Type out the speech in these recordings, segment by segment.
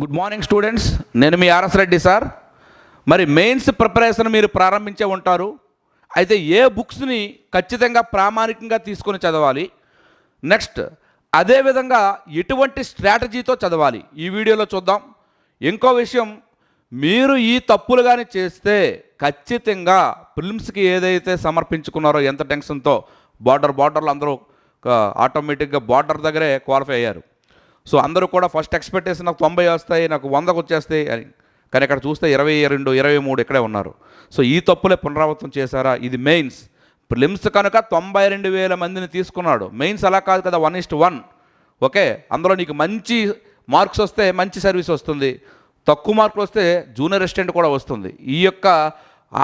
Good morning students నేను మీ RS Reddy sir. మరి మెయిన్స్ ప్రిపరేషన్ మీరు ప్రారంభించే ఉంటారు. అయితే ఏ బుక్స్ని ఖచ్చితంగా ప్రామాణికంగా తీసుకొని చదవాలి? నెక్స్ట్ అదేవిధంగా ఎటువంటి స్ట్రాటజీతో చదవాలి? ఈ వీడియోలో చూద్దాం. ఇంకో విషయం మీరు ఈ తప్పులు కానీ చేస్తే ఖచ్చితంగా ఫిల్మ్స్కి ఏదైతే సమర్పించుకున్నారో ఎంత టెన్షన్తో బార్డర్ బార్డర్లు అందరూ ఆటోమేటిక్గా బార్డర్ దగ్గరే క్వాలిఫై అయ్యారు. సో అందరూ కూడా ఫస్ట్ ఎక్స్పెక్టేషన్ నాకు తొంభై వస్తాయి నాకు వందకు వచ్చేస్తాయి అని. కానీ ఇక్కడ చూస్తే ఇరవై రెండు ఇరవై మూడు ఇక్కడే ఉన్నారు. సో ఈ తప్పులే పునరావృతం చేశారా? ఇది మెయిన్స్. ప్రిలిమ్స్ కనుక తొంభై రెండు వేల మందిని తీసుకున్నాడు. మెయిన్స్ అలా కాదు కదా వన్ ఇస్ట్ వన్ ఓకే అందులో నీకు మంచి మార్క్స్ వస్తే మంచి సర్వీస్ వస్తుంది. తక్కువ మార్కులు వస్తే జూనియర్ అసిస్టెంట్ కూడా వస్తుంది. ఈ యొక్క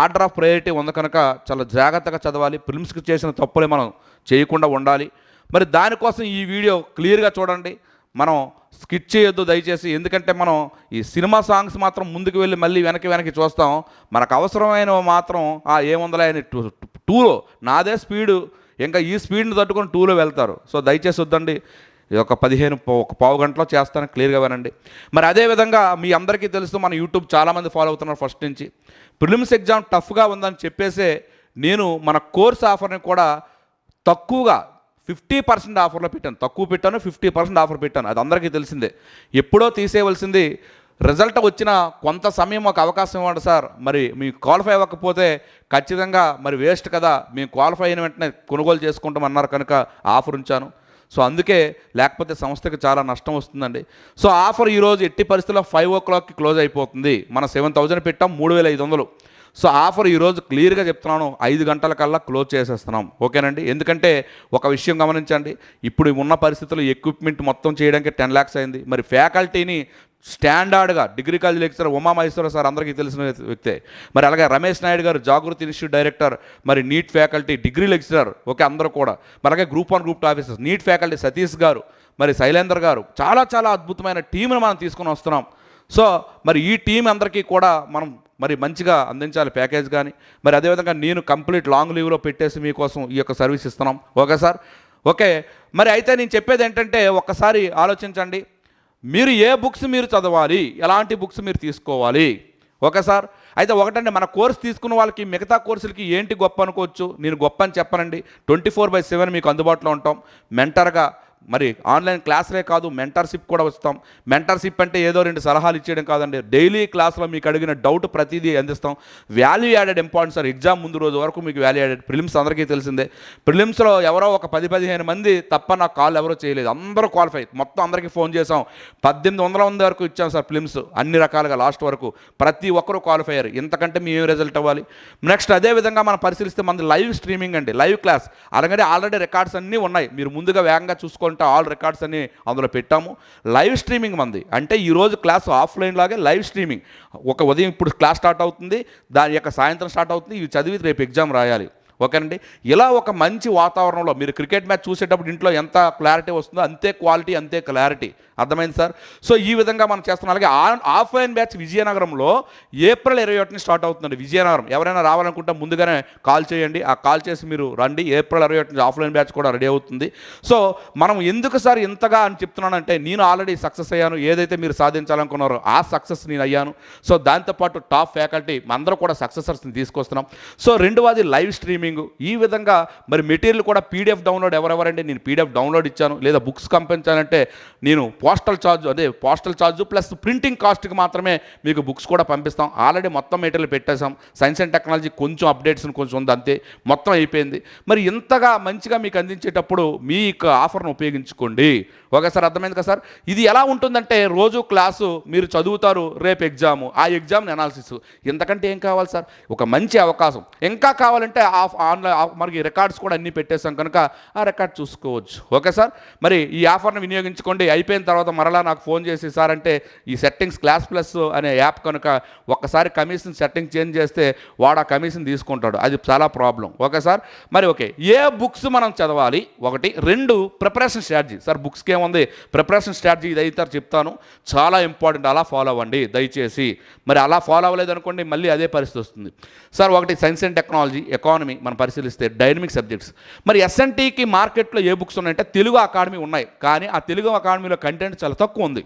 ఆర్డర్ ఆఫ్ ప్రయారిటీ ఉంది కనుక చాలా జాగ్రత్తగా చదవాలి. ప్రిలిమ్స్కి చేసిన తప్పులే మనం చేయకుండా ఉండాలి. మరి దానికోసం ఈ వీడియో క్లియర్గా చూడండి. మనం స్కిట్ చేయొద్దు దయచేసి ఎందుకంటే మనం ఈ సినిమా సాంగ్స్ మాత్రం ముందుకు వెళ్ళి మళ్ళీ వెనక్కి వెనక్కి చూస్తాం. మనకు అవసరమైన మాత్రం ఆ ఏముందలే అని టూ టూలో నాదే స్పీడు. ఇంకా ఈ స్పీడ్ని తట్టుకొని టూలో వెళ్తారు. సో దయచేసి వద్దండి. ఇది ఒక పదిహేను ఒక పావు గంటలో చేస్తాను క్లియర్గా వినండి. మరి అదేవిధంగా మీ అందరికీ తెలుసు మన యూట్యూబ్ చాలామంది ఫాలో అవుతున్నారు ఫస్ట్ నుంచి. ప్రిలిమ్స్ ఎగ్జామ్ టఫ్గా ఉందని చెప్పేసే నేను మన కోర్స్ ఆఫర్ని కూడా తక్కువగా ఫిఫ్టీ పర్సెంట్ ఆఫర్లో పెట్టాను. తక్కువ పెట్టాను ఫిఫ్టీ పర్సెంట్ ఆఫర్ పెట్టాను. అది అందరికీ తెలిసిందే. ఎప్పుడో తీసేయవలసింది రిజల్ట్ వచ్చిన కొంత సమయం ఒక అవకాశం ఇవ్వండి సార్. మరి మీకు క్వాలిఫై అవ్వకపోతే ఖచ్చితంగా మరి వేస్ట్ కదా. మేము క్వాలిఫై అయిన వెంటనే కొనుగోలు చేసుకుంటాం అన్నారు కనుక ఆఫర్ ఉంచాను. సో అందుకే లేకపోతే సంస్థకి చాలా నష్టం వస్తుందండి. సో ఆఫర్ ఈరోజు ఎట్టి పరిస్థితుల్లో ఫైవ్ ఓ క్లాక్కి క్లోజ్ అయిపోతుంది. మన సెవెన్ థౌజండ్ పెట్టాం మూడు వేల ఐదు వందలు. సో ఆఫర్ ఈరోజు క్లియర్గా చెప్తున్నాను ఐదు గంటల కల్లా క్లోజ్ చేసేస్తున్నాం. ఓకేనండి? ఎందుకంటే ఒక విషయం గమనించండి ఇప్పుడు ఉన్న పరిస్థితుల్లో ఎక్విప్మెంట్ మొత్తం చేయడానికి టెన్ ల్యాక్స్ అయింది. మరి ఫ్యాకల్టీని స్టాండర్డ్గా degree college lecturer Umamaheshwara sir అందరికీ తెలిసిన వ్యక్తే. మరి అలాగే రమేష్ నాయుడు గారు జాగృతి ఇన్స్టిట్యూట్ డైరెక్టర్ మరి NEET faculty degree lecturer okay అందరూ కూడా. మరి అలాగే group one group two officers NEET faculty Satish గారు మరి శైలేందర్ గారు చాలా చాలా అద్భుతమైన టీంను మనం తీసుకొని వస్తున్నాం. సో మరి ఈ టీం అందరికీ కూడా మనం మరి మంచిగా అందించాలి ప్యాకేజ్ కానీ. మరి అదేవిధంగా నేను కంప్లీట్ లాంగ్ లీవ్లో పెట్టేసి మీకోసం ఈ యొక్క సర్వీస్ ఇస్తున్నాం. Okay sir? ఓకే. మరి అయితే నేను చెప్పేది ఏంటంటే ఒక్కసారి ఆలోచించండి. మీరు ఏ బుక్స్ మీరు చదవాలి? ఎలాంటి బుక్స్ మీరు తీసుకోవాలి? Okay sir? అయితే ఒకటండి మన కోర్స్ తీసుకున్న వాళ్ళకి మిగతా కోర్సులకి ఏంటి గొప్ప అనుకోవచ్చు? నేను గొప్ప అని చెప్పనండి. ట్వంటీ ఫోర్ బై సెవెన్ మీకు అందుబాటులో ఉంటాం. మెంటర్గా మరి ఆన్లైన్ క్లాసులే కాదు మెంటర్షిప్ కూడా వస్తాం. మెంటర్షిప్ అంటే ఏదో రెండు సలహాలు ఇచ్చేయడం కాదండి. డైలీ క్లాస్లో మీకు అడిగిన డౌట్ ప్రతిదీ అందిస్తాం. Value added important sir exam ముందు రోజు వరకు మీకు వాల్యూ యాడెడ్ ప్రిలిమ్స్ అందరికీ తెలిసిందే. ప్రిలిమ్స్లో ఎవరో ఒక పది పదిహేను మంది తప్ప నాకు కాల్ ఎవరో చేయలేదు. అందరూ క్వాలిఫై మొత్తం అందరికీ ఫోన్ చేసాం పద్దెనిమిది వందల మంది వరకు ఇచ్చాం సార్ ఫిలిమ్స్ అన్ని రకాలుగా లాస్ట్ వరకు. ప్రతి ఒక్కరూ క్వాలిఫై అయ్యారు. ఇంతకంటే మీ ఏం రిజల్ట్ అవ్వాలి? నెక్స్ట్ అదే విధంగా మనం పరిశీలిస్తే మనది లైవ్ స్ట్రీమింగ్ అండి. లైవ్ క్లాస్ అలాగే ఆల్రెడీ రికార్డ్స్ అన్నీ ఉన్నాయి. మీరు ముందుగా వేగంగా చూసుకుంటే ఆల్ రికార్డ్స్ అన్ని అందులో పెట్టాము. లైవ్ స్ట్రీమింగ్ మంది. అంటే ఈరోజు క్లాస్ ఆఫ్లైన్ లాగే లైవ్ స్ట్రీమింగ్ ఒక ఉదయం ఇప్పుడు క్లాస్ స్టార్ట్ అవుతుంది. దాని యొక్క సాయంత్రం స్టార్ట్ అవుతుంది. ఇవి చదివి రేపు ఎగ్జామ్ రాయాలి. ఓకేనండి ఇలా ఒక మంచి వాతావరణంలో మీరు క్రికెట్ మ్యాచ్ చూసేటప్పుడు ఇంట్లో ఎంత క్లారిటీ వస్తుందో అంతే క్వాలిటీ అంతే క్లారిటీ అర్థమైంది సార్? సో ఈ విధంగా మనం చేస్తున్నాం. అలాగే ఆన్ ఆఫ్లైన్ బ్యాచ్ విజయనగరంలో ఏప్రిల్ ఇరవై ఒకటిని స్టార్ట్ అవుతుందండి విజయనగరం. ఎవరైనా రావాలనుకుంటే ముందుగానే కాల్ చేయండి. ఆ కాల్ చేసి మీరు రండి. ఏప్రిల్ ఇరవై ఒకటి ఆఫ్లైన్ బ్యాచ్ కూడా రెడీ అవుతుంది. సో మనం ఎందుకు సార్ ఇంతగా అని చెప్తున్నానంటే నేను ఆల్రెడీ సక్సెస్ అయ్యాను. ఏదైతే మీరు సాధించాలనుకున్నారో ఆ సక్సెస్ నేను అయ్యాను. సో దాంతోపాటు టాప్ ఫ్యాకల్టీ అందరూ కూడా సక్సెసర్స్ని తీసుకొస్తున్నాం. సో రెండవది లైవ్ స్ట్రీమింగ్. ఈ విధంగా మరి మెటీరియల్ కూడా పీడిఎఫ్ డౌన్లోడ్ ఎవరెవరంటే నేను పీడిఎఫ్ డౌన్లోడ్ ఇచ్చాను. లేదా బుక్స్ పంపించానంటే నేను పోస్టల్ ఛార్జ్ అదే పోస్టల్ ఛార్జ్ ప్లస్ ప్రింటింగ్ కాస్ట్కి మాత్రమే మీకు బుక్స్ కూడా పంపిస్తాం. ఆల్రెడీ మొత్తం మెటీరియల్ పెట్టేసాం సైన్స్ అండ్ టెక్నాలజీ కొంచెం అప్డేట్స్ కొంచెం ఉంది అంతే. మొత్తం అయిపోయింది. మరి ఇంతగా మంచిగా మీకు అందించేటప్పుడు మీ యొక్క ఆఫర్ను ఉపయోగించుకోండి. ఓకే సార్ అర్థమైంది కదా సార్? ఇది ఎలా ఉంటుందంటే రోజు క్లాసు మీరు చదువుతారు రేపు ఎగ్జాము. ఆ ఎగ్జామ్ని అనాలిసిస్. ఇంతకంటే ఏం కావాలి సార్? ఒక మంచి అవకాశం. ఇంకా కావాలంటే ఆఫ్ ఆన్లైన్ మరి మనకి రికార్డ్స్ కూడా అన్నీ పెట్టేసాం కనుక ఆ రికార్డ్ చూసుకోవచ్చు. Okay sir? మరి ఈ ఆఫర్ని వినియోగించుకోండి. అయిపోయిన తర్వాత తర్వాత మరలా నాకు ఫోన్ చేసి సార్ అంటే ఈ సెట్టింగ్స్ క్లాస్ ప్లస్ అనే యాప్ కనుక ఒక్కసారి కమిషన్ సెట్టింగ్ చేంజ్ చేస్తే వాడు ఆ కమిషన్ తీసుకుంటాడు. అది చాలా ప్రాబ్లం. Okay sir? మరి ఓకే ఏ బుక్స్ మనం చదవాలి? ఒకటి. రెండు ప్రిపరేషన్ స్ట్రాటజీ. సార్ బుక్స్కి ఏముంది? ప్రిపరేషన్ స్ట్రాటజీ ఇది అయితే చెప్తాను. చాలా ఇంపార్టెంట్. అలా ఫాలో అవ్వండి దయచేసి. మరి అలా ఫాలో అవ్వలేదు అనుకోండి మళ్ళీ అదే పరిస్థితి వస్తుంది. సార్ ఒకటి సైన్స్ అండ్ టెక్నాలజీ ఎకానమీ మనం పరిశీలిస్తే డైనమిక్ సబ్జెక్ట్స్. మరి ఎస్ఎన్టీకి మార్కెట్లో ఏ బుక్స్ ఉన్నాయంటే తెలుగు అకాడమీ ఉన్నాయి. కానీ ఆ తెలుగు అకాడమీలో కంటెంట్ చాలా తక్కువ ఉంది.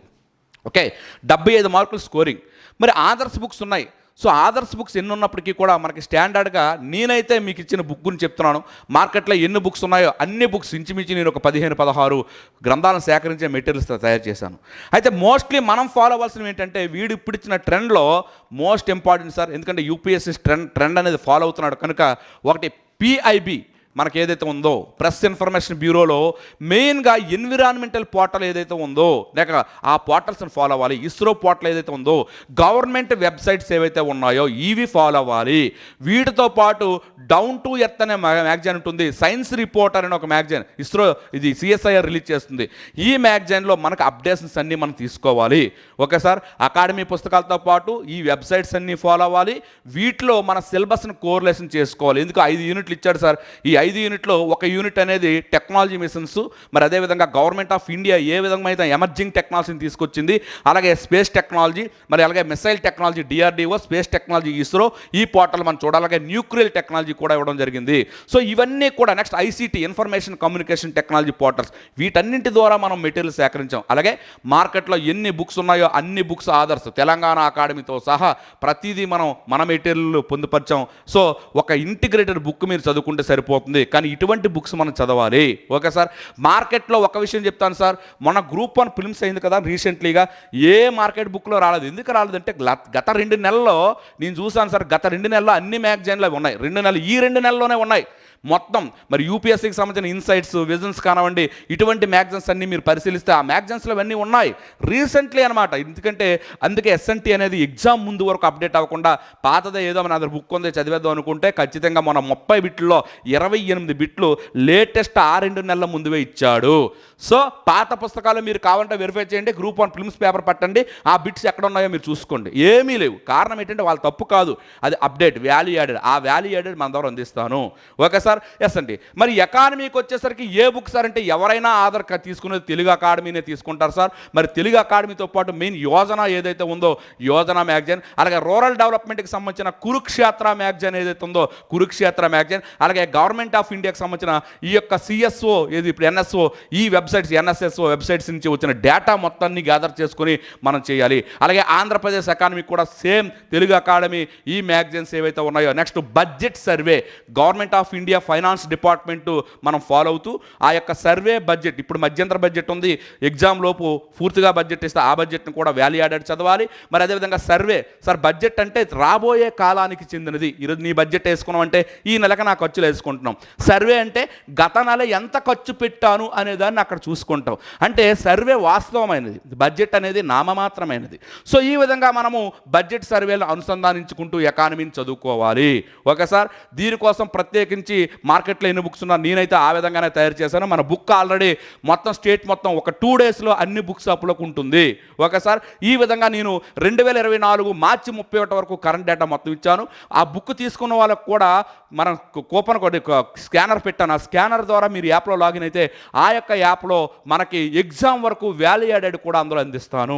ఓకే? డెబ్బై ఐదు మార్కులు స్కోరింగ్. మరి ఆదర్స్ బుక్స్ ఉన్నాయి. సో ఆదర్స్ బుక్స్ ఎన్ని ఉన్నప్పటికీ కూడా మనకి స్టాండర్డ్గా నేనైతే మీకు ఇచ్చిన బుక్ గురించి చెప్తున్నాను. మార్కెట్లో ఎన్ని బుక్స్ ఉన్నాయో అన్ని బుక్స్ ఇంచుమించి నేను ఒక పదిహేను పదహారు గ్రంథాలను సేకరించే మెటీరియల్స్ తయారు చేశాను. అయితే మోస్ట్లీ మనం ఫాలో అవ్వాల్సినవి ఏంటంటే వీడు ఇప్పుడు ఇచ్చిన ట్రెండ్లో మోస్ట్ ఇంపార్టెంట్ సార్. ఎందుకంటే యూపీఎస్సీ ట్రెండ్ ట్రెండ్ అనేది ఫాలో అవుతున్నాడు. కనుక ఒకటి పిఐబి మనకి ఏదైతే ఉందో ప్రెస్ ఇన్ఫర్మేషన్ బ్యూరోలో మెయిన్గా ఎన్విరాన్మెంటల్ పోర్టల్ ఏదైతే ఉందో లేక ఆ పోర్టల్స్ని ఫాలో అవ్వాలి. ఇస్రో పోర్టల్ ఏదైతే ఉందో గవర్నమెంట్ వెబ్సైట్స్ ఏవైతే ఉన్నాయో ఇవి ఫాలో అవ్వాలి. వీటితో పాటు డౌన్ టు ఎర్త్ అనే మ్యాగజైన్ ఉంటుంది. సైన్స్ రిపోర్టర్ అనే ఒక మ్యాగజైన్ ఇస్రో ఇది సిఎస్ఐఆర్ రిలీజ్ చేస్తుంది. ఈ మ్యాగజైన్లో మనకు అప్డేషన్స్ అన్నీ మనం తీసుకోవాలి. Okay sir? అకాడమీ పుస్తకాలతో పాటు ఈ వెబ్సైట్స్ అన్నీ ఫాలో అవ్వాలి. వీటిలో మన సిలబస్ని కోరిలేషన్ చేసుకోవాలి. ఎందుకు? ఐదు యూనిట్లు ఇచ్చాడు సార్. ఈ ఐదు యూనిట్లో ఒక యూనిట్ అనేది టెక్నాలజీ మిషన్స్ మరి అదేవిధంగా గవర్నమెంట్ ఆఫ్ ఇండియా ఏ విధంగా అయితే ఎమర్జింగ్ టెక్నాలజీని తీసుకొచ్చింది అలాగే స్పేస్ టెక్నాలజీ మరి అలాగే missile technology DRDO space technology ISRO ఈ పోర్టల్ మనం చూడాలి అలాగే న్యూక్లియర్ టెక్నాలజీ కూడా ఇవ్వడం జరిగింది. సో ఇవన్నీ కూడా next ICT information communication technology portals వీటన్నింటి ద్వారా మనం మెటీరియల్ సేకరించాం. అలాగే మార్కెట్లో ఎన్ని బుక్స్ ఉన్నాయో అన్ని బుక్స్ ఆదర్స్ తెలంగాణ అకాడమీతో సహా ప్రతిదీ మనం మన మెటీరియల్ పొందుపరిచాం. సో ఒక ఇంటిగ్రేటెడ్ బుక్ మీరు చదువుకుంటే సరిపోతుంది. కానీ ఇటువంటి బుక్స్ మనం చదవాలి. ఓకే సార్ మార్కెట్లో ఒక విషయం చెప్తాను సార్. మన గ్రూప్ వన్ ఫిల్మ్స్ అయింది కదా రీసెంట్లీగా ఏ మార్కెట్ బుక్లో రాలేదు. ఎందుకు రాలేదంటే గత రెండు నెలల్లో నేను చూసాను సార్. గత రెండు నెలల్లో అన్ని మ్యాగజైన్లు ఉన్నాయి. రెండు నెలలు ఈ రెండు నెలల్లోనే ఉన్నాయి. మొత్తం మరి యూపీఎస్సీకి సంబంధించిన ఇన్సైట్స్ విజన్స్ కానివ్వండి ఇటువంటి మ్యాగజైన్స్ అన్నీ మీరు పరిశీలిస్తే ఆ మ్యాగజైన్స్లో అవన్నీ ఉన్నాయి. రీసెంట్లీ అనమాట ఎందుకంటే అందుకే ఎస్ఎన్టీ అనేది ఎగ్జామ్ ముందు వరకు అప్డేట్ అవ్వకుండా పాతదే ఏదో మన అదర్ బుక్ ఉంది చదివేద్దాం అనుకుంటే ఖచ్చితంగా మన ముప్పై బిట్లో ఇరవై ఎనిమిది బిట్లు లేటెస్ట్ ఆ రెండు నెలల ముందువే ఇచ్చాడు. సో పాత పుస్తకాలు మీరు కావాలంటే వెరిఫై చేయండి గ్రూప్ వన్ ఫిల్మ్స్ పేపర్ పట్టండి ఆ బిట్స్ ఎక్కడ ఉన్నాయో మీరు చూసుకోండి. ఏమీ లేవు. కారణం ఏంటంటే వాళ్ళ తప్పు కాదు. అది అప్డేట్ వాల్యూ యాడెడ్ ఆ వాల్యూ యాడెడ్ మన ద్వారా అందిస్తాను. Okay sir? ఎస్ అండి. మరి ఎకానమీకి వచ్చేసరికి ఏ బుక్ సార్ అంటే ఎవరైనా ఆధార్ కార్డ్ తీసుకునేది తెలుగు అకాడమీనే తీసుకుంటారు సార్. మరి తెలుగు అకాడమీతో పాటు మెయిన్ యోజన ఏదైతే ఉందో యోజన మ్యాగజైన్ అలాగే రూరల్ డెవలప్మెంట్కి సంబంధించిన కురుక్షేత్ర మ్యాగజైన్ ఏదైతే ఉందో కురుక్షేత్ర మ్యాగజైన్ అలాగే గవర్నమెంట్ ఆఫ్ ఇండియాకి సంబంధించిన ఈ యొక్క సిఎస్ఓ ఏది ఇప్పుడు ఎన్ఎస్ఓ ఈ వెబ్ వెబ్సైట్స్ ఎన్ఎస్ఎస్ వెబ్సైట్స్ నుంచి వచ్చిన డేటా మొత్తాన్ని గ్యాదర్ చేసుకొని మనం చేయాలి. అలాగే ఆంధ్రప్రదేశ్ అకాడమీ కూడా సేమ్ తెలుగు అకాడమీ ఈ మ్యాగజైన్స్ ఏవైతే ఉన్నాయో next budget survey. Government of India finance department మనం ఫాలో అవుతూ ఆ యొక్క సర్వే బడ్జెట్ ఇప్పుడు మధ్యంతర బడ్జెట్ ఉంది ఎగ్జామ్ లోపు పూర్తిగా బడ్జెట్ ఇస్తే ఆ బడ్జెట్ను కూడా వాల్యూ యాడెడ్ చదవాలి. మరి అదేవిధంగా సర్వే సార్ బడ్జెట్ అంటే రాబోయే కాలానికి చెందినది. ఈరోజు నీ బడ్జెట్ వేసుకున్నాం అంటే ఈ నెలకు నా ఖర్చులు వేసుకుంటున్నాం. సర్వే అంటే గత నెల ఎంత ఖర్చు పెట్టాను అనే అక్కడ అక్కడ చూసుకుంటాం అంటే సర్వే వాస్తవమైనది. బడ్జెట్ అనేది నామమాత్రమైనది. సో ఈ విధంగా మనము బడ్జెట్ సర్వేలు అనుసంధానించుకుంటూ ఎకానమీని చదువుకోవాలి. Okay sir? దీనికోసం ప్రత్యేకించి మార్కెట్లో ఎన్ని బుక్స్ ఉన్నా నేనైతే ఆ విధంగానే తయారు చేశాను. మన బుక్ ఆల్రెడీ మొత్తం స్టేట్ మొత్తం ఒక టూ డేస్లో అన్ని బుక్ అప్లోకి ఉంటుంది. Okay sir? ఈ విధంగా నేను రెండు వేల ఇరవై నాలుగు మార్చి ముప్పై ఒకటి వరకు కరెంట్ డేటా మొత్తం ఇచ్చాను. ఆ బుక్ తీసుకున్న వాళ్ళకు కూడా మనం కూపన్ కోడ్ స్కానర్ పెట్టాను. ఆ స్కానర్ ద్వారా మీరు యాప్లో లాగిన్ అయితే ఆ యొక్క యాప్లో మనకి ఎగ్జామ్ వరకు వాల్యూ యాడెడ్ కూడా అందులో అందిస్తాను.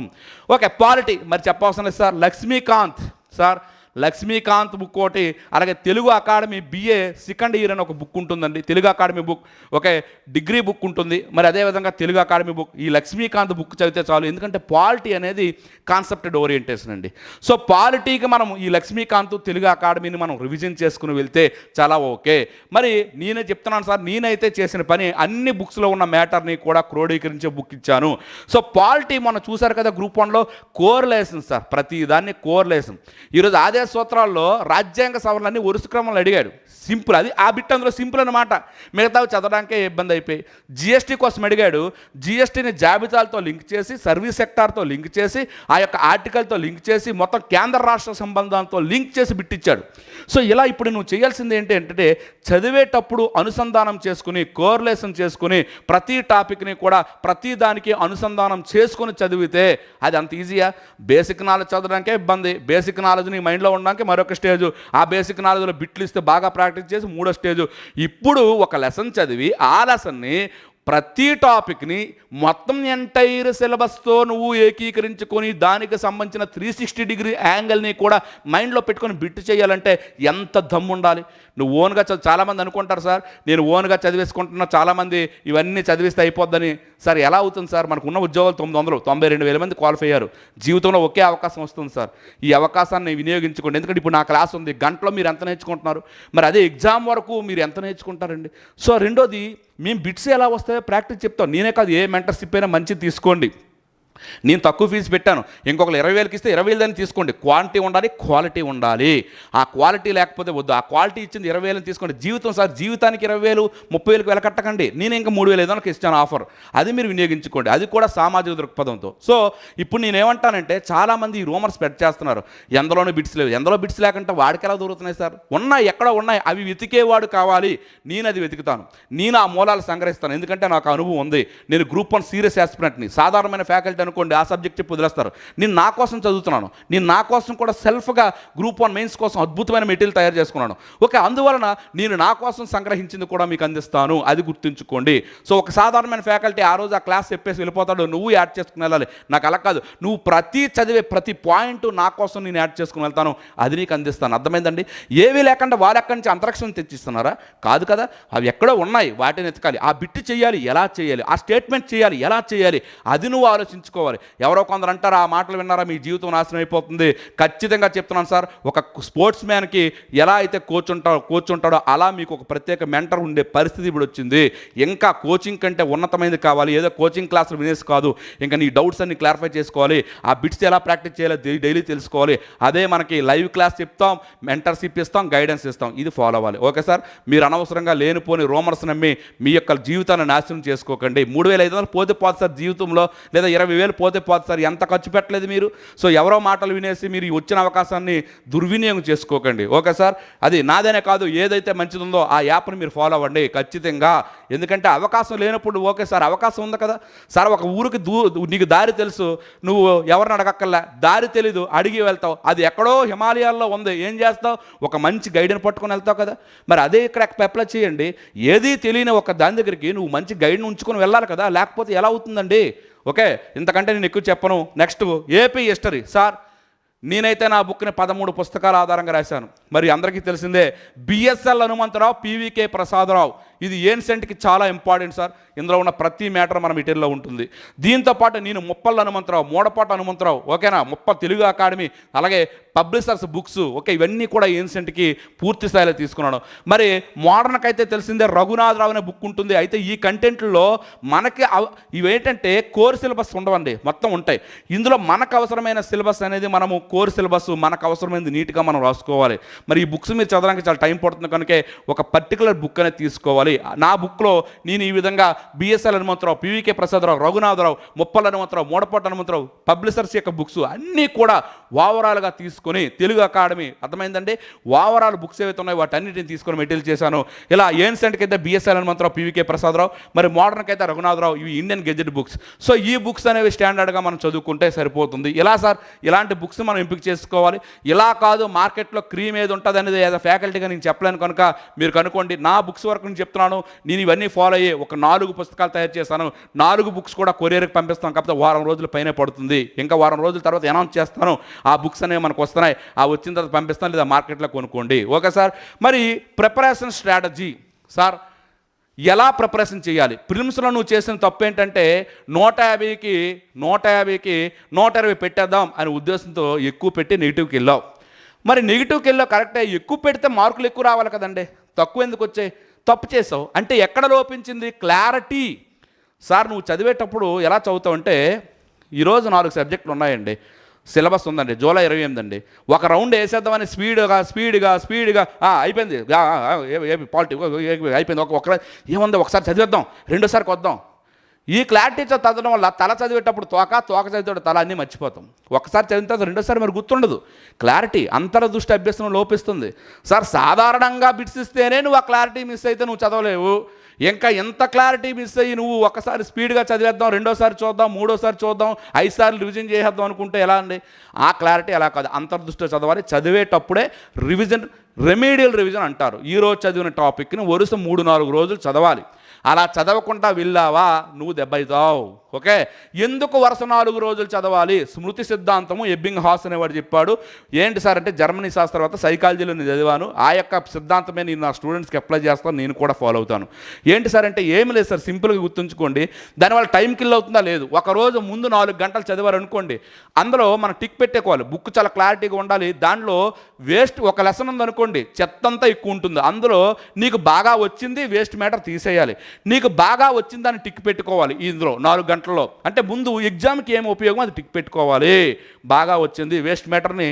ఓకే క్వాలిటీ మరి చెప్పవలసిన లేదు sir Laxmikanth sir Laxmikanth book ఒకటి అలాగే Telugu academy BA second year అని ఒక బుక్ ఉంటుందండి. తెలుగు అకాడమీ బుక్ ఒక డిగ్రీ బుక్ ఉంటుంది. మరి అదేవిధంగా తెలుగు అకాడమీ బుక్ ఈ లక్ష్మీకాంత్ బుక్ చదివితే చాలు. ఎందుకంటే పాలిటీ అనేది కాన్సెప్టెడ్ ఓరియంటేషన్ అండి. సో పాలిటీకి మనం ఈ లక్ష్మీకాంత్ తెలుగు అకాడమీని మనం రివిజన్ చేసుకుని వెళ్తే చాలా ఓకే. మరి నేనే చెప్తున్నాను సార్ నేనైతే చేసిన పని అన్ని బుక్స్లో ఉన్న మ్యాటర్ని కూడా క్రోడీకరించే బుక్ ఇచ్చాను. సో పాలిటీ మనం చూసారు కదా గ్రూప్ వన్లో కోర్ లెసన్ సార్ ప్రతి దాన్ని కోర్ లెసన్ ఈరోజు ఆదేశ సూత్రాల్లో రాజ్యాంగ సవరణలన్నీ వరుస క్రమంలో అడిగాడు. సింపుల్ అది ఆ బిట్ అందులో సింపుల్ అనమాట మిగతావి చదవడానికే ఇబ్బంది అయిపోయి జిఎస్టీ కోసం అడిగాడు. జిఎస్టీని జాబితాలతో లింక్ చేసి సర్వీస్ సెక్టార్తో లింక్ చేసి ఆ యొక్క ఆర్టికల్తో లింక్ చేసి మొత్తం కేంద్ర రాష్ట్ర సంబంధాలతో లింక్ చేసి బిట్టిచ్చాడు సో ఇలా ఇప్పుడు నువ్వు చేయాల్సింది ఏంటి అంటే చదివేటప్పుడు అనుసంధానం చేసుకుని కోర్లేషన్ చేసుకుని ప్రతి టాపిక్ని కూడా ప్రతి దానికి అనుసంధానం చేసుకుని చదివితే అది అంత ఈజీయా? బేసిక్ నాలెడ్జ్ చదవడానికే ఇబ్బంది. బేసిక్ నాలెడ్జ్ నీ మైండ్లో ఉండడానికి మరొక స్టేజ్. ఆ బేసిక్ నాలెడ్జ్లో బిట్లు ఇస్తే బాగా ప్రాక్టీస్ చేసి మూడో స్టేజ్. ఇప్పుడు ఒక లెసన్ చదివి ఆ లెసన్ని ప్రతి టాపిక్ని మొత్తం ఎంటైర్ సిలబస్తో నువ్వు ఏకీకరించుకొని దానికి సంబంధించిన త్రీ సిక్స్టీ డిగ్రీ యాంగిల్ని కూడా మైండ్లో పెట్టుకొని బిట్ చేయాలంటే ఎంత దమ్ము ఉండాలి నువ్వు ఓన్గా చదువు చాలామంది అనుకుంటారు సార్ నేను ఓన్గా చదివేసుకుంటున్నా చాలామంది ఇవన్నీ చదివిస్తే అయిపోద్దని. సార్ ఎలా అవుతుంది సార్? మనకు ఉన్న ఉద్యోగాలు తొమ్మిది వందలు తొంభై రెండు వేల మంది క్వాలిఫై అయ్యారు. జీవితంలో ఒకే అవకాశం వస్తుంది సార్. ఈ అవకాశాన్ని వినియోగించుకోండి. ఎందుకంటే ఇప్పుడు నా క్లాస్ ఉంది గంటలో మీరు ఎంత నేర్చుకుంటున్నారు? మరి అదే ఎగ్జామ్ వరకు మీరు ఎంత నేర్చుకుంటారండి? సో రెండోది మేము బిట్స్ ఎలా వస్తాయో ప్రాక్టీస్ చెప్తాం. నేనే కాదు ఏ మెంటర్షిప్ అయినా మంచిది తీసుకోండి. నేను తక్కువ ఫీజు పెట్టాను. ఇంకొకరు ఇరవై వేలకి ఇస్తే ఇరవై వేలు దాన్ని తీసుకోండి. క్వాంటిటీ ఉండాలి క్వాలిటీ ఉండాలి. ఆ క్వాలిటీ లేకపోతే వద్దు. ఆ క్వాలిటీ ఇచ్చింది ఇరవై వేలని తీసుకోండి. జీవితం సార్ జీవితానికి ఇరవై వేలు ముప్పై వేలకు వెలకట్టకండి నేను ఇంకా మూడు వేలు ఏదైనా ఇస్తాను ఆఫర్ అది మీరు వినియోగించుకోండి. అది కూడా సామాజిక దృక్పథంతో. సో ఇప్పుడు నేను ఏమంటానంటే చాలామంది ఈ రూమర్స్ స్ప్రెడ్ చేస్తున్నారు. ఎందులోనూ బిట్స్ లేవు. ఎందులో బిట్స్ లేకుంటే వాడికి ఎలా దొరుకుతున్నాయి సార్? ఉన్నాయి ఎక్కడ ఉన్నాయి. అవి వెతికేవాడు కావాలి. నేను అది వెతుకుతాను. నేను ఆ మూలాలు సంగ్రహిస్తాను. ఎందుకంటే నాకు అనుభవం ఉంది. నేను గ్రూప్ వన్ సీరియస్ ఆస్పిరెంట్ని సాధారణమైన ఫ్యాకల్టీ అనుకోండి ఆ సబ్జెక్ట్ చెప్పి వదిలేస్తారు. నేను నా కోసం చదువుతున్నాను. నేను నా కోసం కూడా సెల్ఫ్గా గ్రూప్ వన్ మెయిన్స్ కోసం అద్భుతమైన మెటీరియల్ తయారు చేసుకున్నాను. ఓకే అందువలన నేను నా కోసం సంగ్రహించింది కూడా మీకు అందిస్తాను. అది గుర్తుంచుకోండి. సో ఒక సాధారణమైన ఫ్యాకల్టీ ఆ రోజు ఆ క్లాస్ చెప్పేసి వెళ్ళిపోతాడు. నువ్వు యాడ్ చేసుకుని వెళ్ళాలి. నాకు అలా కాదు. నువ్వు ప్రతి చదివే ప్రతి పాయింట్ నా కోసం నేను యాడ్ చేసుకుని వెళ్తాను. అది నీకు అందిస్తాను. అర్థమైందండి? ఏవి లేకుండా వారు ఎక్కడి నుంచి అంతరిక్షం తెచ్చిస్తున్నారా? కాదు కదా. అవి ఎక్కడో ఉన్నాయి. వాటిని ఎతకాలి ఆ బిట్టు చేయాలి. ఎలా చేయాలి? ఆ స్టేట్మెంట్ చేయాలి. ఎలా చేయాలి? అది నువ్వు ఆలోచించుకో ఆలోచించుకోవాలి ఎవరో కొందరు అంటారు ఆ మాటలు విన్నారా? మీ జీవితం నాశనం అయిపోతుంది. ఖచ్చితంగా చెప్తున్నాను సార్ ఒక స్పోర్ట్స్ మ్యాన్కి ఎలా అయితే కోచ్ ఉంటాడో కోచ్ ఉంటాడో అలా మీకు ఒక ప్రత్యేక మెంటర్ ఉండే పరిస్థితి ఇప్పుడు వచ్చింది. ఇంకా కోచింగ్ కంటే ఉన్నతమైనది కావాలి. ఏదో కోచింగ్ క్లాసులు వినేసి కాదు. ఇంకా నీ డౌట్స్ అన్ని క్లారిఫై చేసుకోవాలి. ఆ బిట్స్ ఎలా ప్రాక్టీస్ చేయాలో డైలీ తెలుసుకోవాలి. అదే మనకి లైవ్ క్లాస్ చెప్తాం మెంటర్షిప్ ఇస్తాం గైడెన్స్ ఇస్తాం. ఇది ఫాలో అవ్వాలి. Okay sir? మీరు అనవసరంగా లేనిపోని రోమర్స్ నమ్మి మీ యొక్క జీవితాన్ని నాశనం చేసుకోకండి. మూడు వేల ఐదు వందలు పోతే పోదు సార్ జీవితంలో. లేదా ఇరవై వేలు పోతే పోతే సార్ ఎంత ఖర్చు పెట్టలేదు మీరు? సో ఎవరో మాటలు వినేసి మీరు వచ్చిన అవకాశాన్ని దుర్వినియోగం చేసుకోకండి. Okay sir? అది నాదేనే కాదు ఏదైతే మంచిది ఉందో ఆ యాప్ని మీరు ఫాలో అవ్వండి ఖచ్చితంగా. ఎందుకంటే అవకాశం లేనప్పుడు ఓకే సార్ అవకాశం ఉంది కదా. సార్ ఒక ఊరికి దూ నీకు దారి తెలుసు. నువ్వు ఎవరిని అడగక్కర్లే. దారి తెలీదు అడిగి వెళ్తావు. అది ఎక్కడో హిమాలయాల్లో ఉంది. ఏం చేస్తావు? ఒక మంచి గైడ్ని పట్టుకొని వెళ్తావు కదా. మరి అదే ఇక్కడ అప్లై చేయండి. ఏది తెలియని ఒక దాని దగ్గరికి నువ్వు మంచి గైడ్ని ఉంచుకొని వెళ్ళాలి కదా. లేకపోతే ఎలా అవుతుందండి? ఓకే ఇంతకంటే నేను ఎక్కువ చెప్పను. నెక్స్ట్ ఏపీ హిస్టరీ సార్ నేనైతే నా బుక్ని పదమూడు పుస్తకాల ఆధారంగా రాశాను. మరి అందరికీ తెలిసిందే బిఎస్ఎల్ హనుమంతరావు పీవీకే ప్రసాదరావు. ఇది ఏన్సెంట్కి చాలా ఇంపార్టెంట్ సార్ ఇందులో ఉన్న ప్రతి మ్యాటర్ మన మెటీరియల్లో ఉంటుంది. దీంతో పాటు నేను ముప్పల్ హనుమంతరావు మూడపాటు హనుమంతరావు ఓకేనా? ముప్ప తెలుగు అకాడమీ అలాగే పబ్లిషర్స్ బుక్స్ ఓకే ఇవన్నీ కూడా ఏన్సెంట్కి పూర్తి స్థాయిలో తీసుకున్నాను. మరి మోడర్న్కి అయితే తెలిసిందే రఘునాథరావు అనే బుక్ ఉంటుంది. అయితే ఈ కంటెంట్లో మనకి ఇవేంటంటే కోర్ సిలబస్ ఉండవండి. మొత్తం ఉంటాయి. ఇందులో మనకు అవసరమైన సిలబస్ అనేది మనము కోర్ సిలబస్ మనకు అవసరమైనది నీట్గా మనం రాసుకోవాలి. మరి ఈ బుక్స్ మీరు చదవడానికి చాలా టైం పడుతుంది. కనుక ఒక పర్టికులర్ బుక్ అనేది తీసుకోవాలి. నా బుక్లో నేను ఈ విధంగా BSL Hanumantha Rao PVK Prasada Rao Raghunatha Rao Muppala Hanumantha Rao Mudapati Hanumantha Rao publishers యొక్క బుక్స్ అన్నీ కూడా ఓవరాల్గా తీసుకొని తెలుగు అకాడమీ అర్థమైందండి? ఓవరాల్ బుక్స్ ఏవైతే ఉన్నాయో వాటన్నిటిని తీసుకొని మెటీరియల్ చేశాను. ఇలా ఏన్సెంట్కి అయితే బిఎస్ఎల్ హనుమంతరావు పివికే ప్రసాదరావు మరి మోడర్న్కి అయితే రఘునాథరావు ఇవి ఇండియన్ గెజెట్ బుక్స్. సో ఈ బుక్స్ అనేవి స్టాండర్డ్గా మనం చదువుకుంటే సరిపోతుంది. ఇలా సార్? ఇలాంటి బుక్స్ మనం ఎంపిక చేసుకోవాలి. ఇలా కాదు మార్కెట్లో క్రీమ్ ఏది ఉంటుంది అనేది ఏదో ఫ్యాకల్టీగా నేను చెప్పలేను కనుక మీరు కనుక్కోండి. నా బుక్స్ వరకు నేను చెప్తున్నాను నేను ఇవన్నీ ఫాలో అయ్యి ఒక నాలుగు పుస్తకాలు తయారు చేస్తాను నాలుగు బుక్స్ కూడా కొరియర్కి పంపిస్తాను కాకపోతే వారం రోజుల పైనే పడుతుంది. ఇంకా వారం రోజుల తర్వాత అనౌన్స్ చేస్తాను ఆ బుక్స్ అనేవి మనకు వస్తున్నాయి ఆ వచ్చిన తర్వాత పంపిస్తాను లేదా మార్కెట్లో కొనుక్కోండి. Okay sir? మరి ప్రిపరేషన్ స్ట్రాటజీ సార్ ఎలా ప్రిపరేషన్ చేయాలి? ప్రిలిమ్స్లో నువ్వు చేసిన తప్పు ఏంటంటే నూట యాభైకి నూట యాభైకి నూట ఇరవై పెట్టేద్దాం అనే ఉద్దేశంతో ఎక్కువ పెట్టి నెగిటివ్కి వెళ్ళావు. మరి నెగిటివ్కి వెళ్ళావు కరెక్టే ఎక్కువ పెడితే మార్కులు ఎక్కువ రావాలి కదండి. తక్కువ ఎందుకు వచ్చాయి? తప్పు చేసావు. అంటే ఎక్కడ లోపించింది? క్లారిటీ. సార్ నువ్వు చదివేటప్పుడు ఎలా చదువుతావు అంటే ఈరోజు నాలుగు సబ్జెక్టులు ఉన్నాయండి. సిలబస్ ఉందండి. జూలై ఇరవై ఎనిమిది అండి. ఒక రౌండ్ వేసేద్దామని స్పీడ్గా స్పీడ్గా స్పీడ్గా అయిపోయింది. ఆ, అయిపోయింది. ఒక ఒక ఏముంది? ఒకసారి చదివేద్దాం. రెండోసారికి వద్దాం. ఈ క్లారిటీ చదవడం వల్ల తల చదివేటప్పుడు తోక తోక చదివేటప్పుడు తల అన్నీ మర్చిపోతాం. ఒకసారి చదివిన తర్వాత రెండోసారి మరి గుర్తుండదు. క్లారిటీ అంతర్దృష్టి అభ్యసనం లోపిస్తుంది. సార్ సాధారణంగా బిట్స్ ఇస్తేనే నువ్వు ఆ క్లారిటీ మిస్ అయితే నువ్వు చదవలేవు. ఇంకా ఎంత క్లారిటీ మిస్ అయ్యి నువ్వు ఒకసారి స్పీడ్గా చదివేద్దాం రెండోసారి చూద్దాం మూడోసారి చూద్దాం ఐదు సార్లు రివిజన్ చేసేద్దాం అనుకుంటే ఎలా అండి? ఆ క్లారిటీ ఎలా కాదు. అంతర్దృష్టిలో చదవాలి. చదివేటప్పుడే రివిజన్ రెమీడియల్ రివిజన్ అంటారు. ఈరోజు చదివిన టాపిక్ని వరుస మూడు నాలుగు రోజులు చదవాలి. అలా చదవకుండా వెళ్ళావా? నువ్వు దెబ్బవుతావు ఓకే? ఎందుకు వరుస నాలుగు రోజులు చదవాలి? స్మృతి సిద్ధాంతము ఎబ్బింగ్ హాస్ అనేవాడు చెప్పాడు. ఏంటి సార్ అంటే జర్మనీ శాస్త్రవేత్త సైకాలజీలో నేను చదివాను. ఆ యొక్క సిద్ధాంతమే నేను నా స్టూడెంట్స్కి అప్లై చేస్తాను నేను కూడా ఫాలో అవుతాను. ఏంటి సార్ అంటే ఏమి లేదు సార్ సింపుల్గా గుర్తుంచుకోండి. దానివల్ల టైం కిల్ అవుతుందా? లేదు. ఒక రోజు ముందు నాలుగు గంటలు చదివారు అనుకోండి అందులో మనం టిక్ పెట్టేకోవాలి. బుక్ చాలా క్లారిటీగా ఉండాలి. దాంట్లో వేస్ట్ ఒక లెసన్ ఉందనుకోండి చెత్తంతా ఎక్కువ ఉంటుంది. అందులో నీకు బాగా వచ్చింది వేస్ట్ మ్యాటర్ తీసేయాలి. నీకు బాగా వచ్చిందని టిక్ పెట్టుకోవాలి. ఇందులో నాలుగు గంటల్లో. అంటే ముందు ఎగ్జామ్కి ఏం ఉపయోగం? అది టిక్ పెట్టుకోవాలి. బాగా వచ్చింది. వేస్ట్ మ్యాటర్ని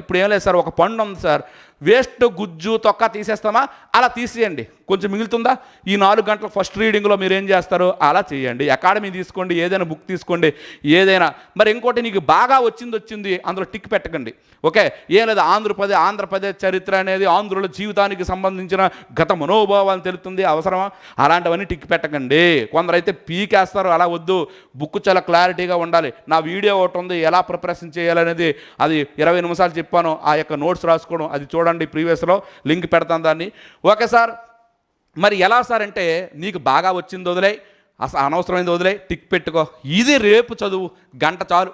ఇప్పుడు ఏం లేదు సార్ ఒక పండు ఉంది సార్. వేస్ట్ గుజ్జు తొక్క తీసేస్తామా? అలా తీసేయండి. కొంచెం మిగులుతుందా? ఈ నాలుగు గంటల ఫస్ట్ రీడింగ్లో మీరు ఏం చేస్తారు అలా చేయండి. అకాడమీ తీసుకోండి ఏదైనా బుక్ తీసుకోండి ఏదైనా. మరి ఇంకోటి నీకు బాగా వచ్చింది వచ్చింది అందులో టిక్ పెట్టకండి. ఓకే? ఏం లేదు ఆంధ్రప్రదేశ్ ఆంధ్రప్రదేశ్ చరిత్ర అనేది ఆంధ్రుల జీవితానికి సంబంధించిన గత మనోభావాలు తెలుస్తుంది అవసరమా? అలాంటివన్నీ టిక్ పెట్టకండి. కొందరైతే పీకేస్తారు అలా వద్దు. బుక్ చాలా క్లారిటీగా ఉండాలి. నా వీడియో ఒకటి ఉంది ఎలా ప్రిపరేషన్ చేయాలనేది అది ఇరవై నిమిషాలు చెప్పాను. ఆ యొక్క నోట్స్ రాసుకోవడం అది చూడండి ప్రీవియస్లో లింక్ పెడతాను దాన్ని. ఓకే సార్ మరి ఎలా సార్ అంటే నీకు బాగా వచ్చింది వదిలే అసలు అనవసరమైంది వదిలే టిక్ పెట్టుకో. ఇది రేపు చదువు గంట చాలు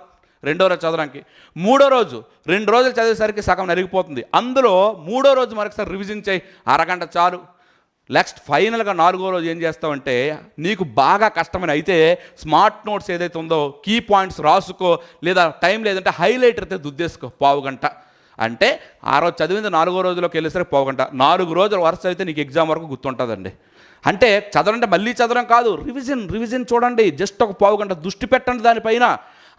రెండో రోజు చదవడానికి. మూడో రోజు రెండు రోజులు చదివేసరికి సగం నలిగిపోతుంది అందులో మూడో రోజు మరొకసారి రివిజన్ చేయి అరగంట చాలు. నెక్స్ట్ ఫైనల్గా నాలుగో రోజు ఏం చేస్తావంటే నీకు బాగా కష్టమైన అయితే స్మార్ట్ నోట్స్ ఏదైతే ఉందో కీ పాయింట్స్ రాసుకో లేదా టైం లేదంటే హైలైటర్ అయితే దుద్దేసుకో పావు గంట. అంటే ఆ రోజు చదివింది నాలుగో రోజులోకి వెళ్ళేసరికి పోగంట. నాలుగు రోజులు వరుస అయితే నీకు ఎగ్జామ్ వరకు గుర్తుంటుందండి. అంటే చదవంటే మళ్ళీ చదవడం కాదు రివిజన్ రివిజన్ చూడండి. జస్ట్ ఒక పావు గంట దృష్టి పెట్టండి దానిపైన.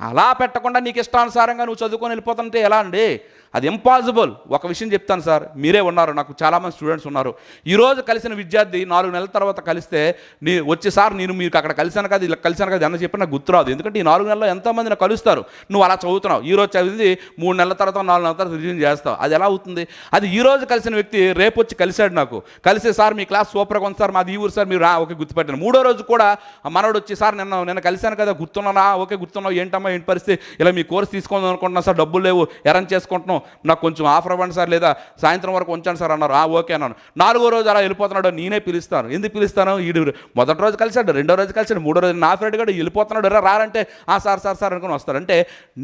అలా పెట్టకుండా నీకు ఇష్టానుసారంగా నువ్వు చదువుకొని వెళ్ళిపోతుంటే ఎలా అండి? అది ఇంపాసిబుల్ ఒక విషయం చెప్తాను సార్. మీరే ఉన్నారు నాకు చాలామంది స్టూడెంట్స్ ఉన్నారు. ఈరోజు కలిసిన విద్యార్థి నాలుగు నెలల తర్వాత కలిస్తే నీ వచ్చి సార్ నేను మీకు అక్కడ కలిసాను కదా ఇలా కలిసాను కదా అని చెప్పి నాకు గుర్తురాదు. ఎందుకంటే ఈ నాలుగు నెలల్లో ఎంతమంది నాకు కలుస్తారు. నువ్వు అలా చదువుతున్నావు. ఈరోజు చదివింది మూడు నెలల తర్వాత నాలుగు నెలల తర్వాత రిజ్యూమ్ చేస్తావు. అది ఎలా అవుతుంది? అది ఈ రోజు కలిసిన వ్యక్తి రేపు వచ్చి కలిశాడు నాకు. కలిసి సార్ మీ క్లాస్ సూపర్గా ఉంది సార్ మాది ఈ ఊరు సార్ మీరు ఓకే గుర్తుపెట్టాను. మూడో రోజు కూడా ఆ మనోడు వచ్చి సార్ నిన్న నిన్న కలిశాను కదా గుర్తున్నానా ఓకే గుర్తున్నావు. ఏంటమ్మా ఏంటి పరిస్థితి. ఇలా మీ కోర్స్ తీసుకుందాం అనుకుంటున్నా సార్ డబ్బులు లేవు ఎరన్ చేసుకుంటున్నాం. నాకు కొంచెం ఆఫర్ ఇవ్వండి సార్ లేదా సాయంత్రం వరకు ఉంచాను సార్ అన్నారు. ఆ ఓకే అన్నాను. నాలుగో రోజు అలా వెళ్ళిపోతున్నాడు నేనే పిలుస్తాను. ఎందుకు పిలుస్తాను? ఈడు మొదటి రోజు కలిసాడు రెండో రోజు కలిసాడు మూడో రోజు నా ఫ్రెండ్ కూడా వెళ్ళిపోతున్నాడు రా రారంటే ఆ సార్ సార్ సార్ అనుకుని వస్తారు అంటే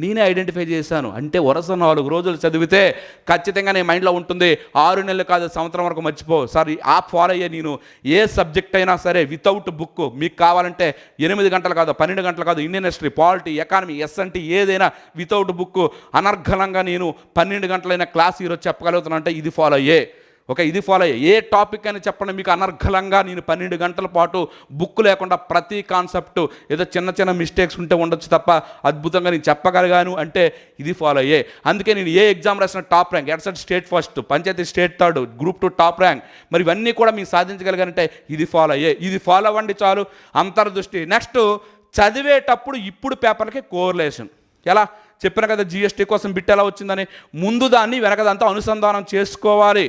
నేనే ఐడెంటిఫై చేశాను. అంటే వరుస నాలుగు రోజులు చదివితే ఖచ్చితంగా నీ మైండ్లో ఉంటుంది ఆరు నెలలు కాదు సంవత్సరం వరకు మర్చిపో. సార్ ఆ ఫాలో అయ్యే నేను ఏ సబ్జెక్ట్ అయినా సరే వితౌట్ బుక్ మీకు కావాలంటే ఎనిమిది గంటలు కాదు పన్నెండు గంటలు కాదు Indian history polity economy SNT ఏదైనా వితౌట్ బుక్ అనర్ఘలంగా నేను పన్నెండు గంటలైన క్లాస్ ఈరోజు చెప్పగలుగుతాను అంటే ఇది ఫాలో అయ్యే ఓకే ఇది ఫాలో అయ్యే ఏ టాపిక్ అని చెప్పండి మీకు అనర్ఘలంగా నేను పన్నెండు గంటల పాటు బుక్ లేకుండా ప్రతి కాన్సెప్ట్ ఏదో చిన్న చిన్న మిస్టేక్స్ ఉంటే ఉండొచ్చు తప్ప అద్భుతంగా నేను చెప్పగలిగాను అంటే ఇది ఫాలో అయ్యే అందుకే నేను ఏ ఎగ్జామ్ రాసిన top rank EdCET state first Panchayati state third group two top rank మరి ఇవన్నీ కూడా మీకు సాధించగలిగానంటే ఇది ఫాలో అయ్యే ఇది ఫాలో అవ్వండి చాలు. అంతర్దృష్టి. నెక్స్ట్ చదివేటప్పుడు ఇప్పుడు పేపర్కి కోరిలేషన్. ఎలా? చెప్పిన కదా జిఎస్టీ కోసం బిట్ ఎలా వచ్చిందని? ముందు దాన్ని వెనకదంతా అనుసంధానం చేసుకోవాలి.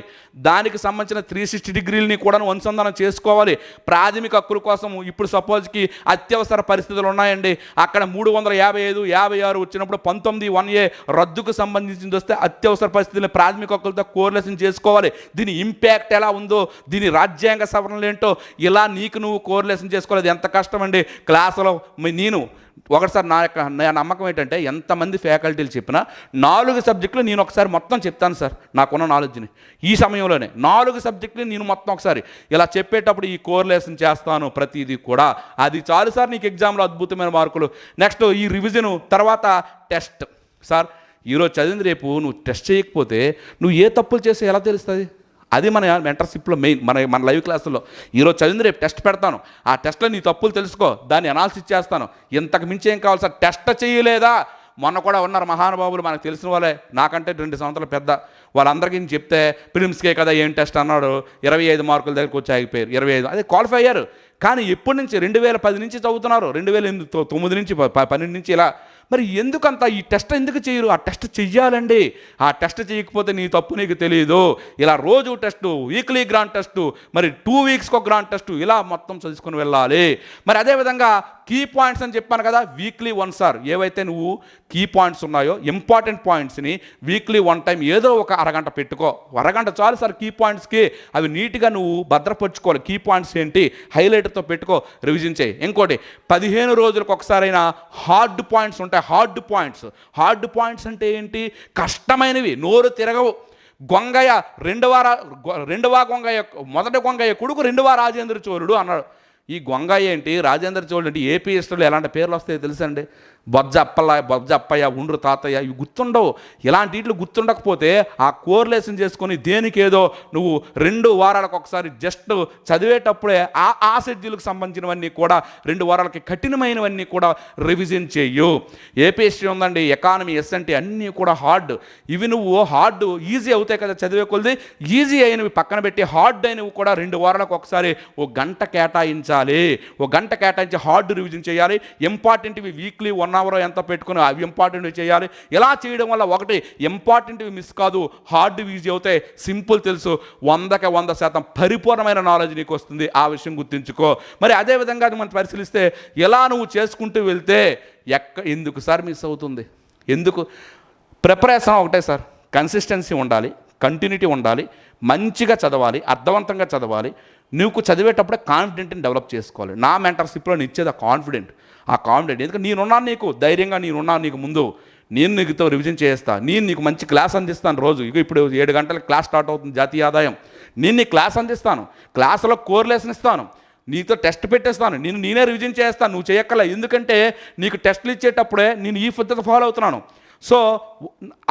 దానికి సంబంధించిన త్రీ సిక్స్టీ డిగ్రీలని కూడా అనుసంధానం చేసుకోవాలి. ప్రాథమిక హక్కుల కోసం ఇప్పుడు సపోజ్కి అత్యవసర పరిస్థితులు ఉన్నాయండి. అక్కడ మూడు వందల యాభై ఐదు యాభై ఆరు వచ్చినప్పుడు పంతొమ్మిది వన్ ఏ రద్దుకు సంబంధించింది వస్తే అత్యవసర పరిస్థితులను ప్రాథమిక హక్కులతో కోరిలేషన్ చేసుకోవాలి. దీని ఇంపాక్ట్ ఎలా ఉందో దీని రాజ్యాంగ సవరణలు ఏంటో ఇలా నీకు నువ్వు కోర్లేషన్ చేసుకోవాలి. ఎంత కష్టం అండి క్లాసులో నేను ఒకసారి నా యొక్క నా నమ్మకం ఏంటంటే ఎంతమంది ఫ్యాకల్టీలు చెప్పినా నాలుగు సబ్జెక్టులు నేను ఒకసారి మొత్తం చెప్తాను సార్. నాకున్న నాలెడ్జ్ని. ఈ సమయంలోనే నాలుగు సబ్జెక్టులు నేను మొత్తం ఒకసారి ఇలా చెప్పేటప్పుడు ఈ కోరిలేషన్ చేస్తాను ప్రతిదీ కూడా. అది చాలు సార్ నీకు ఎగ్జామ్లో అద్భుతమైన మార్కులు. నెక్స్ట్ ఈ రివిజన్ తర్వాత టెస్ట్. సార్ ఈరోజు చదివింది రేపు నువ్వు టెస్ట్ చేయకపోతే నువ్వు ఏ తప్పులు చేస్తే ఎలా తెలుస్తుంది? అది మన మెంటర్షిప్లో మెయిన్ మన మన లైవ్ క్లాసుల్లో ఈరోజు చదివింది రేపు టెస్ట్ పెడతాను. ఆ టెస్ట్లో నీ తప్పులు తెలుసుకో దాన్ని అనాలిసిస్ చేస్తాను. ఇంతకు మించి ఏం కావాలి సార్? టెస్ట్ చేయలేదా? మొన్న కూడా ఉన్నారు మహానుభావులు మనకు తెలిసిన వాళ్ళే. నాకంటే రెండు సంవత్సరాలు పెద్ద. వాళ్ళందరికీ నేను చెప్తే ప్రిమ్స్కే కదా ఏం టెస్ట్ అన్నాడు. ఇరవై ఐదు మార్కుల దగ్గరికి వచ్చి ఆగిపోయారు. ఇరవై ఐదు. అదే క్వాలిఫై అయ్యారు. కానీ ఎప్పటి నుంచి రెండు వేల పది నుంచి చదువుతున్నారు. రెండు వేల ఎనిమిది తొమ్మిది నుంచి పన్నెండు నుంచి ఇలా మరి ఎందుకంత ఈ టెస్ట్ ఎందుకు చేయరు? ఆ టెస్ట్ చెయ్యాలండి. ఆ టెస్ట్ చేయకపోతే నీ తప్పు నీకు తెలియదు ఇలా రోజు టెస్ట్ వీక్లీ గ్రాండ్ టెస్ట్ మరి టూ వీక్స్కి ఒక గ్రాండ్ టెస్ట్ ఇలా మొత్తం చదువుకొని వెళ్ళాలి. మరి అదేవిధంగా కీ పాయింట్స్ అని చెప్పాను కదా వీక్లీ వన్ సార్. ఏవైతే నువ్వు కీ పాయింట్స్ ఉన్నాయో ఇంపార్టెంట్ పాయింట్స్ని వీక్లీ వన్ టైం ఏదో ఒక అరగంట పెట్టుకో. అరగంట చాలు సార్ కీ పాయింట్స్కి. అవి నీట్గా నువ్వు భద్రపరుచుకోవాలి. కీ పాయింట్స్ ఏంటి? హైలైట్తో పెట్టుకో రివిజన్ చేయి. ఇంకోటి పదిహేను రోజులకు ఒకసారైనా హార్డ్ పాయింట్స్ ఉంటాయి. హార్డ్ పాయింట్స్ హార్డ్ పాయింట్స్ అంటే ఏంటి? కష్టమైనవి నోరు తిరగవు. గొంగయ్య రెండవ రెండవ గొంగయ్య మొదటి గొంగయ్య కొడుకు రెండవ రాజేంద్ర చోళుడు అన్నాడు. ఈ గొంగయ్య ఏంటి? రాజేంద్ర చోళుడు అంటే ఏపీ ఇష్టంలో ఎలాంటి పేర్లు వస్తాయో తెలుసండి బొజ్జ అప్పల బొజ్జ అప్పయ్య ఉండ్రు తాతయ్య ఇవి గుర్తుండవు. ఇలాంటి ఇట్లు గుర్తుండకపోతే ఆ కోర్లేషన్ చేసుకొని దేనికేదో నువ్వు రెండు వారాలకు ఒకసారి జస్ట్ చదివేటప్పుడే ఆ ఆ షెడ్యూల్కి సంబంధించినవన్నీ కూడా రెండు వారాలకి కఠినమైనవన్నీ కూడా రివిజన్ చేయు ఏపీ ఉందండి ఎకానమీ ఎస్ఎన్టీ అన్నీ కూడా హార్డ్. ఇవి నువ్వు హార్డ్ ఈజీ అవుతాయి కదా చదివే కొలిది. ఈజీ అయినవి పక్కన పెట్టి హార్డ్ అయినవి కూడా రెండు వారాలకు ఒకసారి ఓ గంట కేటాయించాలి. ఓ గంట కేటాయించి హార్డ్ రివిజన్ చేయాలి ఇంపార్టెంట్వి వీక్లీ వన్ అవర్ ఎంత పెట్టుకుని అవి ఇంపార్టెంట్వి చేయాలి. ఇలా చేయడం వల్ల ఒకటి ఇంపార్టెంట్వి మిస్ కాదు హార్డ్ ఈజీ అవుతాయి. సింపుల్ తెలుసు. వందకి వంద శాతం పరిపూర్ణమైన నాలెడ్జ్ నీకు వస్తుంది. ఆ విషయం గుర్తుంచుకో. మరి అదే విధంగా అది మనం పరిశీలిస్తే ఎలా నువ్వు చేసుకుంటూ వెళ్తే ఎక్క ఎందుకు సార్ మిస్ అవుతుంది? ఎందుకు? ప్రిపరేషన్ ఒకటే సార్. కన్సిస్టెన్సీ ఉండాలి కంటిన్యూటీ ఉండాలి మంచిగా చదవాలి అర్థవంతంగా చదవాలి నువ్వు చదివేటప్పుడే కాన్ఫిడెంట్ని డెవలప్ చేసుకోవాలి. నా మెంటర్షిప్లో నేను ఇచ్చేది ఆ కాన్ఫిడెంట్ ఆ కాన్ఫిడెంట్ ఎందుకంటే నేనున్నాను నీకు ధైర్యంగా నేనున్నాను నీకు ముందు. నేను నీకుతో రివిజన్ చేస్తా. నేను నీకు మంచి క్లాస్ అందిస్తాను రోజు. ఇక ఇప్పుడు ఏడు గంటలకు క్లాస్ స్టార్ట్ అవుతుంది జాతీయ ఆదాయం. నేను నీకు క్లాస్ అందిస్తాను. క్లాసులో కోర్లేషన్ ఇస్తాను. నీతో టెస్ట్ పెట్టేస్తాను. నేను నేనే రివిజన్ చేస్తాను. నువ్వు చేయక్కల ఎందుకంటే నీకు టెస్టులు ఇచ్చేటప్పుడే నేను ఈ పద్ధతి ఫాలో అవుతున్నాను. సో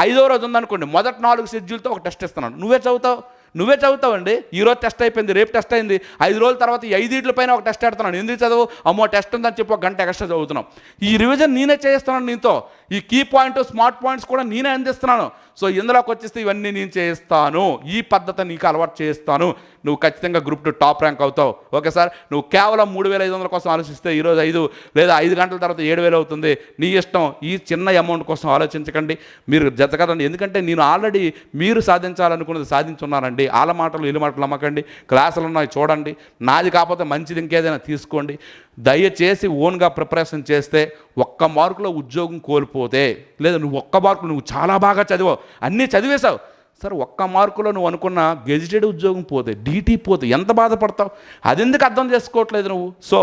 ఐదో రోజు ఉందనుకోండి. మొదటి నాలుగు షెడ్యూల్తో ఒక టెస్ట్ ఇస్తున్నాను. నువ్వే చదువుతావు? నువ్వే చదువుతావండి? ఈ రోజు టెస్ట్ అయిపోయింది రేపు టెస్ట్ అయింది. ఐదు రోజుల తర్వాత ఈ పైన ఒక టెస్ట్ పెడుతున్నాను ఎందుకు చదువు? అమ్మో టెస్ట్ ఉందని చెప్పి ఒక గంట ఎక్స్ట్రా చదువుతున్నాం. ఈ రివిజన్ నేనే చేస్తున్నాను నీతో. ఈ కీ పాయింట్ స్మార్ట్ పాయింట్స్ కూడా నేనే అందిస్తున్నాను. సో ఇందులోకి వచ్చేస్తే ఇవన్నీ నేను చేస్తాను. ఈ పద్ధతి నీకు అలవాటు చేస్తాను. నువ్వు ఖచ్చితంగా గ్రూప్ టూ టాప్ ర్యాంక్ అవుతావు. Okay sir? నువ్వు కేవలం మూడు వేల ఐదు వందల కోసం ఆలోచిస్తే ఈరోజు ఐదు లేదా ఐదు గంటల తర్వాత ఏడు వేలు అవుతుంది. నీ ఇష్టం. ఈ చిన్న అమౌంట్ కోసం ఆలోచించకండి. మీరు జతకదండి ఎందుకంటే నేను ఆల్రెడీ మీరు సాధించాలనుకున్నది సాధించున్నానండి. వాళ్ళ మాటలు వీళ్ళ మాటలు నమ్మకండి. క్లాసులు ఉన్నాయి చూడండి. నాది కాకపోతే మంచిది ఇంకేదైనా తీసుకోండి. దయచేసి ఓన్గా ప్రిపరేషన్ చేస్తే ఒక్క మార్కులో ఉద్యోగం కోల్పో రాకపోతే లేదా నువ్వు ఒక్క మార్కు నువ్వు చాలా బాగా చదివావు అన్నీ చదివేశావు. సార్ ఒక్క మార్కులో నువ్వు అనుకున్న గెజిటెడ్ ఉద్యోగం పోతే డీటీ పోతే ఎంత బాధపడతావు? అది ఎందుకు అర్థం చేసుకోవట్లేదు నువ్వు? సో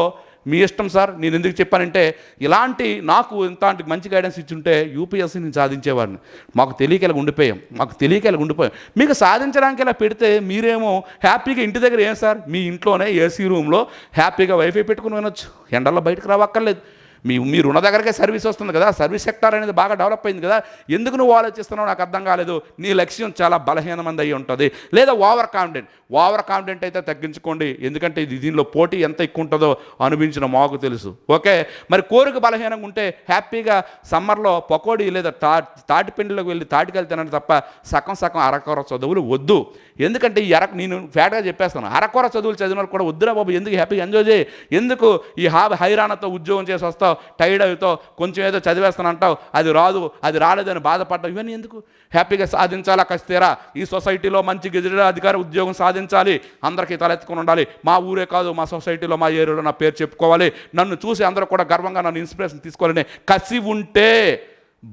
మీ ఇష్టం సార్ నేను ఎందుకు చెప్పానంటే ఇలాంటి నాకు ఇంతటి మంచి గైడెన్స్ ఇచ్చుంటే యూపీఎస్సీ నేను సాధించేవాడిని. మాకు తెలియక ఇలా ఉండిపోయాం మాకు తెలియక ఇలా ఉండిపోయాం. మీకు సాధించడానికి ఇలా పెడితే మీరేమో హ్యాపీగా ఇంటి దగ్గర ఏం సార్? మీ ఇంట్లోనే ఏసీ రూమ్లో హ్యాపీగా వైఫై పెట్టుకుని వినొచ్చు. ఎండల్లో బయటకు రావక్కర్లేదు. మీ మీరు ఉన్న దగ్గరకే సర్వీస్ వస్తుంది కదా సర్వీస్ సెక్టార్ అనేది బాగా డెవలప్ అయింది కదా ఎందుకు నువ్వు ఆలోచిస్తున్నావు నాకు అర్థం కాలేదు? నీ లక్ష్యం చాలా బలహీనమంది అయి ఉంటుంది. లేదా ఓవర్ కాన్ఫిడెంట్. ఓవర్ కాన్ఫిడెంట్ అయితే తగ్గించుకోండి. ఎందుకంటే ఇది దీనిలో పోటీ ఎంత ఎక్కువ ఉంటుందో అనిపించిన మాకు తెలుసు. ఓకే? మరి కోరిక బలహీనంగా ఉంటే హ్యాపీగా సమ్మర్లో పకోడీ లేదా తా తాటిపిండిలోకి వెళ్ళి తాటికెళ్ళి తినండి తప్ప సగం సగం అరకొర చదువులు వద్దు. ఎందుకంటే ఈ అర నేను ఫ్యాట్గా చెప్పేస్తాను. అరకొర చదువులు చదివిన వాళ్ళు కూడా వద్దురా బాబు ఎందుకు హ్యాపీగా ఎంజాయ్ చేయి? ఎందుకు ఈ హా హైరాణతో ఉద్యోగం చేసి వస్తావు? టైర్డ్ అవుతావు? కొంచెం ఏదో చదివేస్తాను అంటావు అది రాదు అది రాలేదని బాధపడ్డావు? ఇవన్నీ ఎందుకు? హ్యాపీగా సాధించాలా కస్తేరా ఈ సొసైటీలో మంచి గెజిటెడ్ అధికారి ఉద్యోగం సాధించాలి. అందరికీ తలెత్తుకొని ఉండాలి. మా ఊరే కాదు మా సొసైటీలో మా ఏరియాలో నా పేరు చెప్పుకోవాలి. నన్ను చూసి అందరూ కూడా గర్వంగా నన్ను ఇన్స్పిరేషన్ తీసుకోవాలని కసి ఉంటే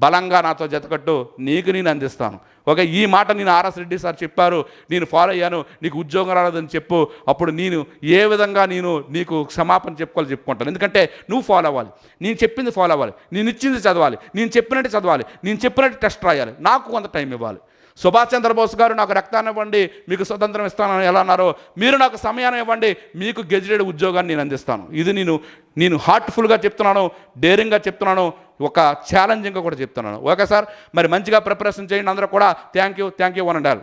బలంగా నాతో జతకట్టు నీకు నేను అందిస్తాను. ఓకే ఈ మాట నేను ఆర్ఎస్ రెడ్డి సార్ చెప్పారు నేను ఫాలో అయ్యాను నీకు ఉద్యోగం రాలేదని చెప్పు అప్పుడు నేను ఏ విధంగా నేను నీకు క్షమాపణ చెప్పుకోవాలి చెప్పుకుంటాను. ఎందుకంటే నువ్వు ఫాలో అవ్వాలి నేను చెప్పింది ఫాలో అవ్వాలి నేను ఇచ్చింది చదవాలి నేను చెప్పినట్టు చదవాలి నేను చెప్పినట్టు టెస్ట్ రాయాలి నాకు కొంత టైం ఇవ్వాలి. సుభాష్ చంద్రబోస్ గారు నాకు రక్తాన్ని ఇవ్వండి మీకు స్వతంత్రం ఇస్తానని ఎలా అన్నారో మీరు నాకు సమయాన్ని ఇవ్వండి మీకు గెజిటెడ్ ఉద్యోగాన్ని నేను అందిస్తాను. ఇది నేను నేను హార్ట్ఫుల్గా చెప్తున్నాను డేరింగ్గా చెప్తున్నాను ఒక ఛాలెంజింగ్గా కూడా చెప్తున్నాను. Okay sir? మరి మంచిగా ప్రిపరేషన్ చేయండి అందరూ కూడా. Thank you thank you one and all